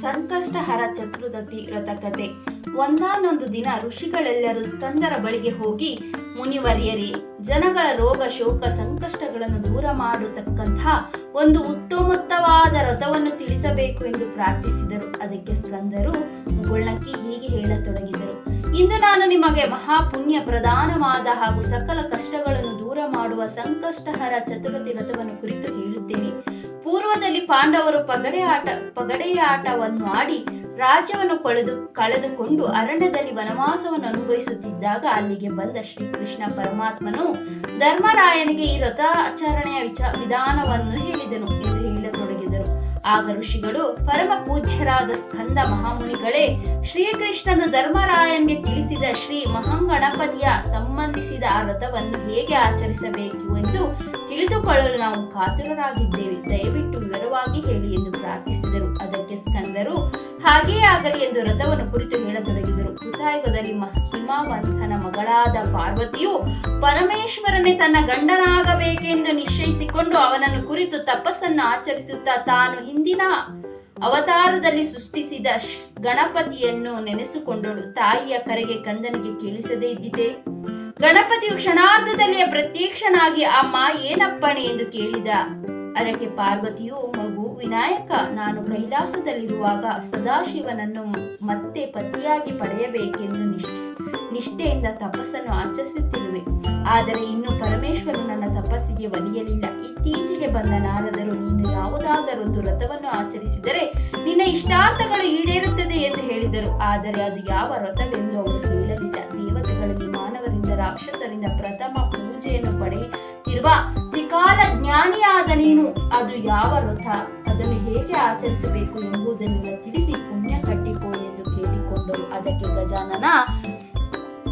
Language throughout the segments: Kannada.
ಸಂಕಷ್ಟಹರ ಚತುರ್ದತಿ ವ್ರತಕತೆ ಒಂದಾನೊಂದು ದಿನ ಋಷಿಗಳೆಲ್ಲರೂ ಸ್ಕಂದರ ಬಳಿಗೆ ಹೋಗಿ ಮುನಿವರ್ಯರೇ, ಜನಗಳ ರೋಗ ಶೋಕ ಸಂಕಷ್ಟಗಳನ್ನು ದೂರ ಮಾಡತಕ್ಕಂತಹ ಒಂದು ಉತ್ತಮೋತ್ತವಾದ ರಥವನ್ನು ತಿಳಿಸಬೇಕು ಎಂದು ಪ್ರಾರ್ಥಿಸಿದರು. ಅದಕ್ಕೆ ಸ್ಕಂದರು ಮುಗುಳ್ನಕ್ಕಿ ಹೀಗೆ ಹೇಳತೊಡಗಿದರು. ಇಂದು ನಾನು ನಿಮಗೆ ಮಹಾಪುಣ್ಯ ಪ್ರಧಾನವಾದ ಹಾಗೂ ಸಕಲ ಕಷ್ಟಗಳನ್ನು ದೂರ ಮಾಡುವ ಸಂಕಷ್ಟಹರ ಚತುರ್ಥಿ ರಥವನ್ನು ಕುರಿತು ಪೂರ್ವದಲ್ಲಿ ಪಾಂಡವರು ಪಗಡೆ ಆಟ ಪಗಡೆಯ ಆಟವನ್ನು ಆಡಿ ರಾಜ್ಯವನ್ನು ಕಳೆದು, ಕಳೆದುಕೊಂಡು ಅರಣ್ಯದಲ್ಲಿ ವನವಾಸವನ್ನು ಅನುಭವಿಸುತ್ತಿದ್ದಾಗ ಅಲ್ಲಿಗೆ ಬಂದ ಶ್ರೀಕೃಷ್ಣ ಪರಮಾತ್ಮನು ಧರ್ಮರಾಯನಿಗೆ ಈ ವ್ರತಾಚರಣೆಯ ವಿಚ, ವಿಧಾನವನ್ನು ಹೇಳಿದನು ಎಂದು ಹೇಳತೊಡಗಿದರು ಆಗ ಋಷಿಗಳು ಪರಮ ಪೂಜ್ಯರಾದ ಸ್ಕಂದ ಮಹಾಮುನಿಗಳೇ, ಶ್ರೀಕೃಷ್ಣನು ಧರ್ಮರಾಯನ್ಗೆ ತಿಳಿಸಿದ ಶ್ರೀ ಮಹಾಗಣಪತಿಯ ಸಂಬಂಧಿಸಿದ ಆ ವ್ರತವನ್ನು ಹೇಗೆ ಆಚರಿಸಬೇಕು ಎಂದು ತಿಳಿದುಕೊಳ್ಳಲು ನಾವು ಕಾತುರರಾಗಿದ್ದೇವೆ. ದಯವಿಟ್ಟು ವಿವರವಾಗಿ ಹೇಳಿ ಎಂದು ಪ್ರಾರ್ಥಿಸಿದರು. ಅದಕ್ಕೆ ಸ್ಕಂದರು ಹಾಗೆಯೇ ಆಗಲಿ ಎಂದು ರಥವನ್ನು ಕುರಿತು ಹೇಳತೊಡಗಿದರು. ಕೃತಾಯುಗದಲ್ಲಿ ಹಿಮಾವಂತನ ಮಗಳಾದ ಪಾರ್ವತಿಯು ಪರಮೇಶ್ವರನೇ ತನ್ನ ಗಂಡನಾಗಬೇಕೆಂದು ನಿಶ್ಚಯಿಸಿಕೊಂಡು ಅವನನ್ನು ಕುರಿತು ತಪಸ್ಸನ್ನು ಆಚರಿಸುತ್ತಾ ತಾನು ಹಿಂದಿನ ಅವತಾರದಲ್ಲಿ ಸೃಷ್ಟಿಸಿದ ಗಣಪತಿಯನ್ನು ನೆನೆಸಿಕೊಂಡಳು. ತಾಯಿಯ ಕರೆಗೆ ಕಂದನಿಗೆ ಕೇಳಿಸದೇ ಇದ್ದಿದೆ ಗಣಪತಿಯು ಕ್ಷಣಾರ್ಧದಲ್ಲಿಯೇ ಪ್ರತ್ಯಕ್ಷನಾಗಿ, ಅಮ್ಮ, ಏನಪ್ಪಣೆ? ಎಂದು ಕೇಳಿದ. ಅದಕ್ಕೆ ಪಾರ್ವತಿಯು ವಿನಾಯಕ, ನಾನು ಕೈಲಾಸದಲ್ಲಿರುವಾಗ ಸದಾಶಿವನನ್ನು ಮತ್ತೆ ಪತಿಯಾಗಿ ಪಡೆಯಬೇಕೆಂದು ನಿಶ್ಚಯ ನಿಷ್ಠೆಯಿಂದ ತಪಸ್ಸನ್ನು ಆಚರಿಸುತ್ತಿರುವೆ. ಆದರೆ ಇನ್ನು ಪರಮೇಶ್ವರನು ನನ್ನ ತಪಸ್ಸಿಗೆ ಒಲಿಯಲಿಲ್ಲ. ಇತ್ತೀಚೆಗೆ ಬಂದ ನಾರದರು, ನೀನು ಯಾವುದಾದರೊಂದು ವ್ರತವನ್ನು ಆಚರಿಸಿದರೆ ನಿನ್ನ ಇಷ್ಟಾರ್ಥಗಳು ಈಡೇರುತ್ತದೆ ಎಂದು ಹೇಳಿದರು. ಆದರೆ ಅದು ಯಾವ ವ್ರತವೆಂದು ಅವರು ಹೇಳಲಿಲ್ಲ. ದೇವತೆಗಳಲ್ಲಿ ಮಾನವರಿಂದ, ರಾಕ್ಷಸರಿಂದ ಪ್ರಥಮ ಪೂಜೆಯನ್ನು ಪಡೆಯುತ್ತಿರುವ ತ್ರಿಕಾಲ ಜ್ಞಾನಿಯಾದ ನೀನು. ಅದು ಯಾವ ವ್ರತ? ಅದನ್ನು ಹೇಗೆ ಆಚರಿಸಬೇಕು ಎಂಬುದನ್ನೆಲ್ಲ ತಿಳಿಸಿ ಪುಣ್ಯ ಕಟ್ಟಿಕೋ ಎಂದು ಕೇಳಿಕೊಂಡರು ಅದಕ್ಕೆ ಗಜಾನನ,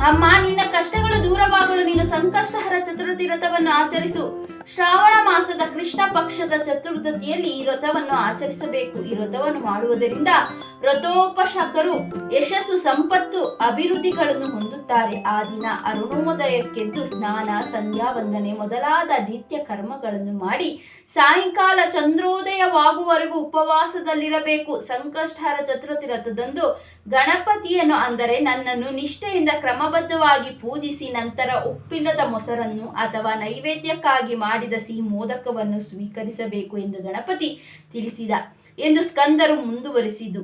ಅಮ್ಮ, ನಿನ್ನ ಕಷ್ಟಗಳು ದೂರವಾಗಲು ನೀನು ಸಂಕಷ್ಟಹರ ಚತುರ್ಥಿ ವ್ರತವನ್ನು ಆಚರಿಸು. ಶ್ರಾವಣ ಮಾಸದ ಕೃಷ್ಣ ಪಕ್ಷದ ಚತುರ್ದತಿಯಲ್ಲಿ ಈ ವ್ರತವನ್ನು ಆಚರಿಸಬೇಕು. ಈ ವ್ರತವನ್ನು ಮಾಡುವುದರಿಂದ ವ್ರತೋಪಶಕರು ಯಶಸ್ಸು, ಸಂಪತ್ತು, ಅಭಿವೃದ್ಧಿಗಳನ್ನು ಹೊಂದುತ್ತಾರೆ. ಆ ದಿನ ಅರುಣೋದಯಕ್ಕೆಂದು ಸ್ನಾನ ಸಂಧ್ಯಾ ವಂದನೆ ಮೊದಲಾದ ನಿತ್ಯ ಕರ್ಮಗಳನ್ನು ಮಾಡಿ ಸಾಯಂಕಾಲ ಚಂದ್ರೋದಯವಾಗುವವರೆಗೂ ಉಪವಾಸದಲ್ಲಿರಬೇಕು. ಸಂಕಷ್ಟಹರ ಚತುರ್ಥಿ ರಥದಂದು ಗಣಪತಿಯನ್ನು ಅಂದರೆ ನನ್ನನ್ನು ನಿಷ್ಠೆಯಿಂದ ಕ್ರಮಬದ್ಧವಾಗಿ ಪೂಜಿಸಿ ನಂತರ ಉಪ್ಪಿಲ್ಲದ ಮೊಸರನ್ನು ಅಥವಾ ನೈವೇದ್ಯಕ್ಕಾಗಿ ಮಾಡಿದ ಸಿಹಿ ಮೋದಕವನ್ನು ಸ್ವೀಕರಿಸಬೇಕು ಎಂದು ಗಣಪತಿ ತಿಳಿಸಿದ ಎಂದು ಸ್ಕಂದರು ಮುಂದುವರಿಸಿದು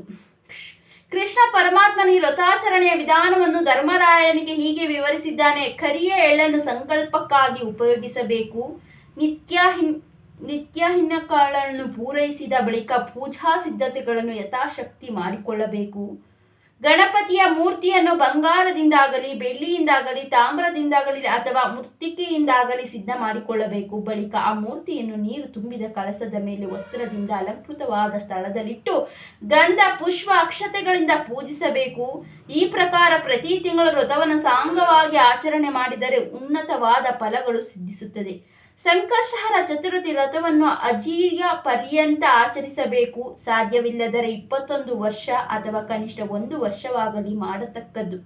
ಕೃಷ್ಣ ಪರಮಾತ್ಮನ ಈ ವ್ರತಾಚರಣೆಯ ವಿಧಾನವನ್ನು ಧರ್ಮರಾಯನಿಗೆ ಹೀಗೆ ವಿವರಿಸಿದ್ದಾನೆ, ಕರಿಯ ಎಳ್ಳನ್ನು ಸಂಕಲ್ಪಕ್ಕಾಗಿ ಉಪಯೋಗಿಸಬೇಕು. ನಿತ್ಯ ಹಿನ್, ನಿತ್ಯ ಹಿನ್ನಕಾಳನ್ನು ಪೂರೈಸಿದ ಬಳಿಕ ಪೂಜಾ ಸಿದ್ಧತೆಗಳನ್ನು ಯಥಾಶಕ್ತಿ ಮಾಡಿಕೊಳ್ಳಬೇಕು. ಗಣಪತಿಯ ಮೂರ್ತಿಯನ್ನು ಬಂಗಾರದಿಂದಾಗಲಿ, ಬೆಳ್ಳಿಯಿಂದಾಗಲಿ, ತಾಮ್ರದಿಂದಾಗಲಿ ಅಥವಾ ಮೃತ್ತಿಕೆಯಿಂದಾಗಲಿ ಸಿದ್ಧ ಮಾಡಿಕೊಳ್ಳಬೇಕು. ಬಳಿಕ ಆ ಮೂರ್ತಿಯನ್ನು ನೀರು ತುಂಬಿದ ಕಳಸದ ಮೇಲೆ ವಸ್ತ್ರದಿಂದ ಅಲಂಕೃತವಾದ ಸ್ಥಳದಲ್ಲಿಟ್ಟು ಗಂಧ ಪುಷ್ಪ ಅಕ್ಷತೆಗಳಿಂದ ಪೂಜಿಸಬೇಕು. ಈ ಪ್ರಕಾರ ಪ್ರತಿ ತಿಂಗಳು ವ್ರತವನ್ನು ಸಾಂಗವಾಗಿ ಆಚರಣೆ ಮಾಡಿದರೆ ಉನ್ನತವಾದ ಫಲಗಳು ಸಿದ್ಧಿಸುತ್ತದೆ. ಸಂಕಷ್ಟಹರ ಚತುರ್ಥಿ ವ್ರತವನ್ನು ಅಜೀರ್ಯ ಪರ್ಯಂತ ಆಚರಿಸಬೇಕು. ಸಾಧ್ಯವಿಲ್ಲದರೆ ಇಪ್ಪತ್ತೊಂದು ವರ್ಷ ಅಥವಾ ಕನಿಷ್ಠ ಒಂದು ವರ್ಷವಾಗಲಿ ಮಾಡತಕ್ಕದ್ದು.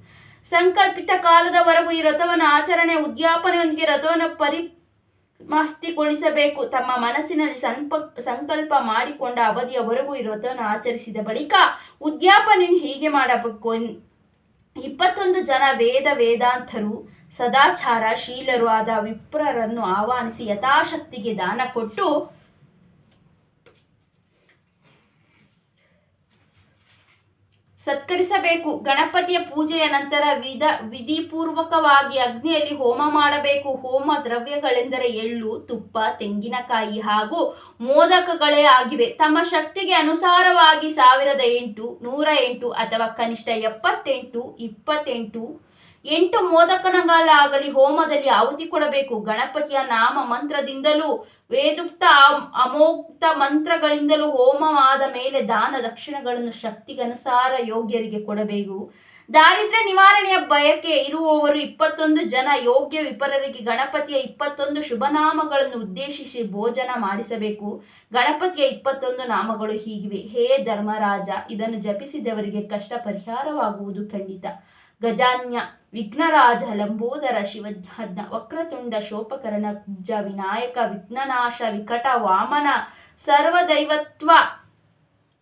ಸಂಕಲ್ಪಿತ ಕಾಲದವರೆಗೂ ಈ ವ್ರತವನ್ನು ಆಚರಣೆ, ಉದ್ಯಾಪನೆಯೊಂದಿಗೆ ವ್ರತವನ್ನು ಪರಿ ಮಾಸ್ತಿಗೊಳಿಸಬೇಕು ತಮ್ಮ ಮನಸ್ಸಿನಲ್ಲಿ ಸಂಪ, ಸಂಕಲ್ಪ ಮಾಡಿಕೊಂಡ ಅವಧಿಯವರೆಗೂ ಈ ವ್ರತವನ್ನು ಆಚರಿಸಿದ ಬಳಿಕ ಉದ್ಯಾಪನೆಯನ್ನು ಹೀಗೆ ಮಾಡಬೇಕು. ಇಪ್ಪತ್ತೊಂದು ಜನ ವೇದ, ವೇದಾಂತರು ಸದಾಚಾರ ಶೀಲರು ಆದ ವಿಪ್ರರನ್ನು ಆಹ್ವಾನಿಸಿ ಯಥಾಶಕ್ತಿಗೆ ದಾನ ಕೊಟ್ಟು ಸತ್ಕರಿಸಬೇಕು. ಗಣಪತಿಯ ಪೂಜೆಯ ನಂತರ ವಿಧ ವಿಧಿಪೂರ್ವಕವಾಗಿ ಅಗ್ನಿಯಲ್ಲಿ ಹೋಮ ಮಾಡಬೇಕು. ಹೋಮ ದ್ರವ್ಯಗಳೆಂದರೆ ಎಳ್ಳು, ತುಪ್ಪ, ತೆಂಗಿನಕಾಯಿ ಹಾಗೂ ಮೋದಕಗಳೇ ಆಗಿವೆ. ತಮ್ಮ ಶಕ್ತಿಗೆ ಅನುಸಾರವಾಗಿ ಸಾವಿರದ ಎಂಟು ನೂರ ಎಂಟು ಅಥವಾ ಕನಿಷ್ಠ ಎಪ್ಪತ್ತೆಂಟು, ಇಪ್ಪತ್ತೆಂಟು ಎಂಟು ಮೋದಕನಗಾಲ ಆಗಲಿ ಹೋಮದಲ್ಲಿ ಆಹುತಿ ಕೊಡಬೇಕು. ಗಣಪತಿಯ ನಾಮ ಮಂತ್ರದಿಂದಲೂ, ವೇದುಕ್ತ ಅಮ್- ಅಮೋಕ್ತ ಮಂತ್ರಗಳಿಂದಲೂ ಹೋಮವಾದ ಮೇಲೆ ದಾನ ದಕ್ಷಿಣಗಳನ್ನು ಶಕ್ತಿಗನುಸಾರ ಯೋಗ್ಯರಿಗೆ ಕೊಡಬೇಕು. ದಾರಿದ್ರ್ಯ ನಿವಾರಣೆಯ ಬಯಕೆ ಇರುವವರು ಇಪ್ಪತ್ತೊಂದು ಜನ ಯೋಗ್ಯ ವಿಪರರಿಗೆ ಗಣಪತಿಯ ಇಪ್ಪತ್ತೊಂದು ಶುಭನಾಮಗಳನ್ನು ಉದ್ದೇಶಿಸಿ ಭೋಜನ ಮಾಡಿಸಬೇಕು. ಗಣಪತಿಯ ಇಪ್ಪತ್ತೊಂದು ನಾಮಗಳು ಹೀಗಿವೆ. ಹೇ ಧರ್ಮರಾಜ, ಇದನ್ನು ಜಪಿಸಿದವರಿಗೆ ಕಷ್ಟ ಪರಿಹಾರವಾಗುವುದು ಖಂಡಿತ. ಗಜಾನ್ಯ ವಿಘ್ನರಾಜ ಲಂಬೋದರ ಶಿವಜ್ಞ ವಕ್ರತುಂಡ ಶೋಪಕರಣ ಕುಬ್ಜ ವಿನಾಯಕ ವಿಘ್ನನಾಶ ವಿಕಟ ವಾಮನ ಸರ್ವದೈವತ್ವ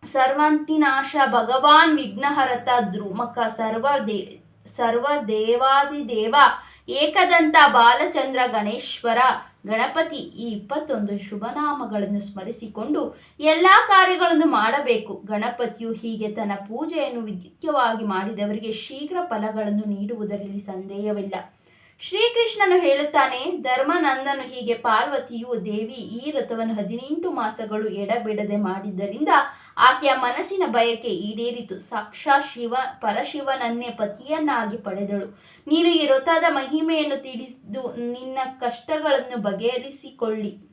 ಸರ್ವಂತಿನಾಶ ಭಗವಾನ್ ವಿಘ್ನಹರತ ದ್ರುಮಕ ಸರ್ವ ದೇ ಸರ್ವ ದೇವಾದಿದೇವ ಏಕದಂತ ಬಾಲಚಂದ್ರ ಗಣೇಶ್ವರ ಗಣಪತಿ ಈ ಇಪ್ಪತ್ತೊಂದು ಶುಭನಾಮಗಳನ್ನು ಸ್ಮರಿಸಿಕೊಂಡು ಎಲ್ಲ ಕಾರ್ಯಗಳನ್ನು ಮಾಡಬೇಕು. ಗಣಪತಿಯು ಹೀಗೆ ತನ್ನ ಪೂಜೆಯನ್ನು ವಿದ್ಯುಕ್ತವಾಗಿ ಮಾಡಿದವರಿಗೆ ಶೀಘ್ರ ಫಲಗಳನ್ನು ನೀಡುವುದರಲ್ಲಿ ಸಂದೇಹವಿಲ್ಲ. ಶ್ರೀಕೃಷ್ಣನು ಹೇಳುತ್ತಾನೆ, ಧರ್ಮನಂದನು ಹೀಗೆ ಪಾರ್ವತಿಯು ದೇವಿ ಈ ವ್ರತವನ್ನು ಹದಿನೆಂಟು ಮಾಸಗಳು ಎಡಬಿಡದೆ ಮಾಡಿದ್ದರಿಂದ ಆಕೆಯ ಮನಸ್ಸಿನ ಬಯಕೆ ಈಡೇರಿತು. ಸಾಕ್ಷಾ ಶಿವ, ಪರಶಿವನನ್ನೇ ಪತಿಯನ್ನಾಗಿ ಪಡೆದಳು. ನೀನು ಈ ವ್ರತದ ಮಹಿಮೆಯನ್ನು ತಿಳಿದು ನಿನ್ನ ಕಷ್ಟಗಳನ್ನು ಬಗೆಹರಿಸಿಕೊಳ್ಳಿ.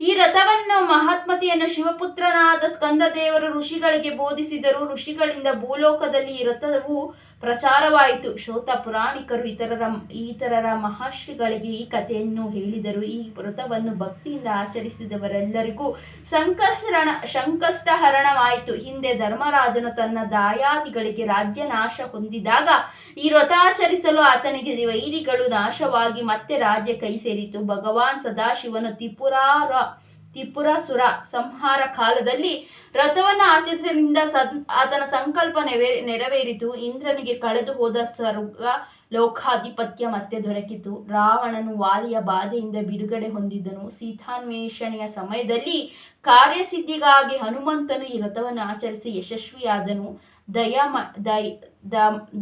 ಈ ರಥವನ್ನು ಮಹಾತ್ಮತೆಯನ್ನು ಶಿವಪುತ್ರನಾದ ಸ್ಕಂದದೇವರು ಋಷಿಗಳಿಗೆ ಬೋಧಿಸಿದರು. ಋಷಿಗಳಿಂದ ಭೂಲೋಕದಲ್ಲಿ ಈ ರಥವು ಪ್ರಚಾರವಾಯಿತು. ಶ್ರೋತ ಪುರಾಣಿಕರು ಇತರರ ಇತರರ ಮಹರ್ಷಿಗಳಿಗೆ ಈ ಕಥೆಯನ್ನು ಹೇಳಿದರು. ಈ ವ್ರತವನ್ನು ಭಕ್ತಿಯಿಂದ ಆಚರಿಸಿದವರೆಲ್ಲರಿಗೂ ಸಂಕಷ್ಟರಣ ಸಂಕಷ್ಟಹರಣವಾಯಿತು. ಹಿಂದೆ ಧರ್ಮರಾಜನು ತನ್ನ ದಾಯಾದಿಗಳಿಗೆ ರಾಜ್ಯ ನಾಶ ಹೊಂದಿದಾಗ ಈ ವ್ರತಾಚರಿಸಲು ಆತನಿಗೆ ವೈರಿಗಳು ನಾಶವಾಗಿ ಮತ್ತೆ ರಾಜ್ಯ ಕೈ ಸೇರಿತು ಭಗವಾನ್ ಸದಾಶಿವನು ತ್ರಿಪುರಾರ ತ್ರಿಪುರಾಸುರ ಸಂಹಾರ ಕಾಲದಲ್ಲಿ ರಥವನ್ನು ಆಚರಿಸಿದಿಂದ ಸದ್ ಆತನ ಸಂಕಲ್ಪ ನೆವೆ, ನೆರವೇರಿತು. ಇಂದ್ರನಿಗೆ ಕಳೆದು ಹೋದ ಸ್ವರ್ಗ ಲೋಕಾಧಿಪತ್ಯ ಮತ್ತೆ ದೊರಕಿತು. ರಾವಣನು ವಾಲಿಯ ಬಾಧೆಯಿಂದ ಬಿಡುಗಡೆ ಹೊಂದಿದ್ದನು. ಸೀತಾನ್ವೇಷಣೆಯ ಸಮಯದಲ್ಲಿ ಕಾರ್ಯಸಿದ್ಧಿಗಾಗಿ ಹನುಮಂತನು ಈ ರಥವನ್ನು ಆಚರಿಸಿ ಯಶಸ್ವಿಯಾದನು. ದಯಮ, ದಯ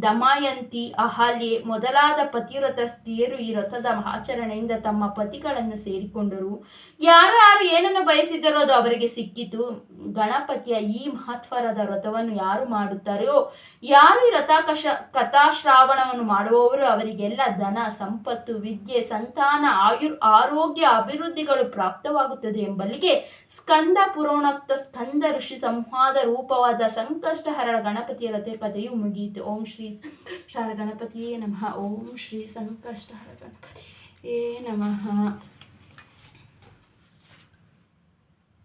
ದಮಯಂತಿ, ಅಹಲ್ಯೆ ಮೊದಲಾದ ಪತಿವ್ರತ ಸ್ತ್ರೀಯರು ಈ ವ್ರತದ ಆಚರಣೆಯಿಂದ ತಮ್ಮ ಪತಿಗಳನ್ನು ಸೇರಿಕೊಂಡರು. ಯಾರು ಯಾರು ಏನನ್ನು ಬಯಸಿದರೋ ಅದು ಅವರಿಗೆ ಸಿಕ್ಕಿತು. ಗಣಪತಿಯ ಈ ಮಹತ್ವರದ ವ್ರತವನ್ನು ಯಾರು ಮಾಡುತ್ತಾರೋ, ಯಾರು ಈ ರಥಾಕಶ, ಕಥಾಶ್ರಾವಣವನ್ನು ಮಾಡುವವರು ಅವರಿಗೆಲ್ಲ ಧನ, ಸಂಪತ್ತು, ವಿದ್ಯೆ, ಸಂತಾನ ಆಯುರ್ ಆರೋಗ್ಯ, ಅಭಿವೃದ್ಧಿಗಳು ಪ್ರಾಪ್ತವಾಗುತ್ತದೆ ಎಂಬಲ್ಲಿಗೆ ಸ್ಕಂದ ಪುರೋಣಕ್ತ ಸ್ಕಂದ ಋಷಿ ಸಂವಾದ ರೂಪವಾದ ಸಂಕಷ್ಟಹರ ಗಣಪತಿಯ ರಥ ಪದೆಯು ಮುಗಿಯಿತು. ಓಂ ಶ್ರೀ ಶಾರ ಗಣಪತಿಯೇ ನಮಃ. ಓಂ ಶ್ರೀ ಸಂಕಷ್ಟ ಗಣಪತಿ ಏ ನಮಃ.